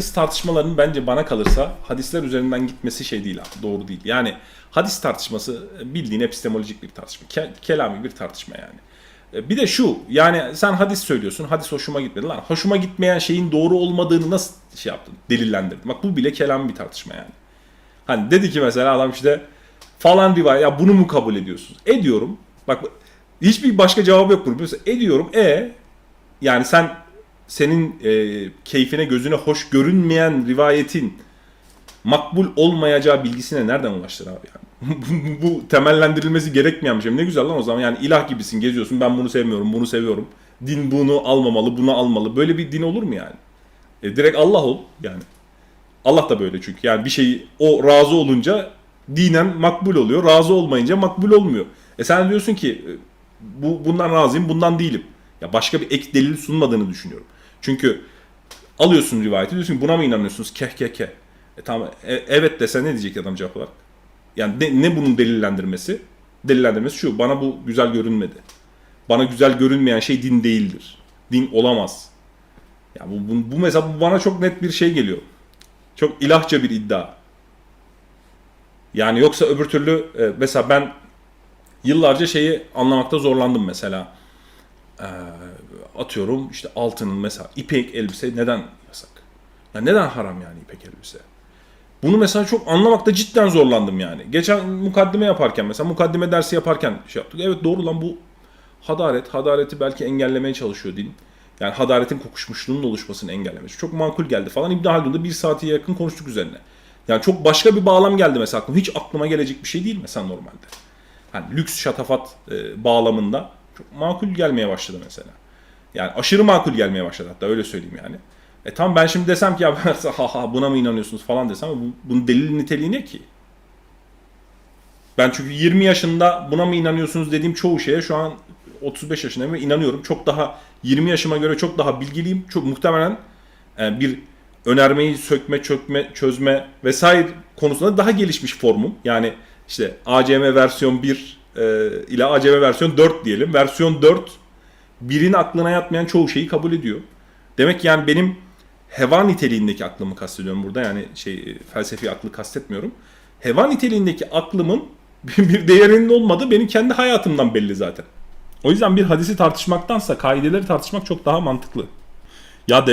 Hadis tartışmalarının bence bana kalırsa hadisler üzerinden gitmesi şey değil abi, doğru değil. Yani hadis tartışması bildiğin epistemolojik bir tartışma, ke- kelami bir tartışma yani. E, Bir de şu, yani sen hadis söylüyorsun, hadis hoşuma gitmedi lan. Hoşuma gitmeyen şeyin doğru olmadığını nasıl şey yaptın, delillendirdin? Bak bu bile kelam bir tartışma yani. Hani dedi ki mesela adam işte falan rivayet, ya bunu mu kabul ediyorsunuz? Ediyorum. Bak hiçbir başka cevap yok bunun. Mesela ediyorum, e yani sen senin e, keyfine gözüne hoş görünmeyen rivayetin makbul olmayacağı bilgisine nereden ulaştın abi yani? bu, bu temellendirilmesi gerekmeyen bir şey. Ne güzel lan o zaman yani ilah gibisin geziyorsun ben bunu sevmiyorum bunu seviyorum. Din bunu almamalı bunu almalı. Böyle bir din olur mu yani? E, direkt Allah ol yani. Allah da böyle çünkü yani bir şeyi o razı olunca dinen makbul oluyor. Razı olmayınca makbul olmuyor. E sen diyorsun ki e, bu bundan razıyım bundan değilim. Ya başka bir ek delil sunmadığını düşünüyorum. Çünkü alıyorsun rivayeti diyorsun ki buna mı inanıyorsunuz? Keh keh keh. E tamam e- evet dese ne diyecek adam cevap olarak? Yani ne, ne bunun delillendirmesi? Delillendirmesi şu. Bana bu güzel görünmedi. Bana güzel görünmeyen şey din değildir. Din olamaz. Ya bu, bu, bu mesela bu bana çok net bir şey geliyor. Çok ilahça bir iddia. Yani yoksa öbür türlü e, mesela ben yıllarca şeyi anlamakta zorlandım mesela. Ee, atıyorum işte altının mesela ipek elbise neden yasak? Ya neden haram yani ipek elbise? Bunu mesela çok anlamakta cidden zorlandım yani. Geçen mukaddime yaparken mesela mukaddime dersi yaparken şey yaptık. Evet doğru lan bu hadaret. Hadareti belki engellemeye çalışıyor din. Yani hadaretin kokuşmuşluğunun oluşmasını engellemesi. Çok makul geldi falan. İbn Haldun'da bir saate yakın konuştuk üzerine. Yani çok başka bir bağlam geldi mesela aklıma. Hiç aklıma gelecek bir şey değil mesela normalde. Hani lüks şatafat e, bağlamında çok makul gelmeye başladı mesela. Yani aşırı makul gelmeye başladı hatta öyle söyleyeyim yani. E tam ben şimdi desem ki ya ha ha buna mı inanıyorsunuz falan desem bu, bunun delil niteliği ne ki? Ben çünkü 20 yaşında buna mı inanıyorsunuz dediğim çoğu şeye şu an 35 yaşındayım ve inanıyorum. Çok daha 20 yaşıma göre çok daha bilgiliyim. Çok muhtemelen e, bir önermeyi sökme, çökme, çözme vesaire konusunda daha gelişmiş formum. Yani işte ACM versiyon 1 e, ile ACM versiyon 4 diyelim. Versiyon 4 birin aklına yatmayan çoğu şeyi kabul ediyor. Demek ki yani benim heva niteliğindeki aklımı kastediyorum burada. Yani şey e, felsefi aklı kastetmiyorum. Heva niteliğindeki aklımın bir değerinin olmadığı benim kendi hayatımdan belli zaten. O yüzden bir hadisi tartışmaktansa kaideleri tartışmak çok daha mantıklı. Ya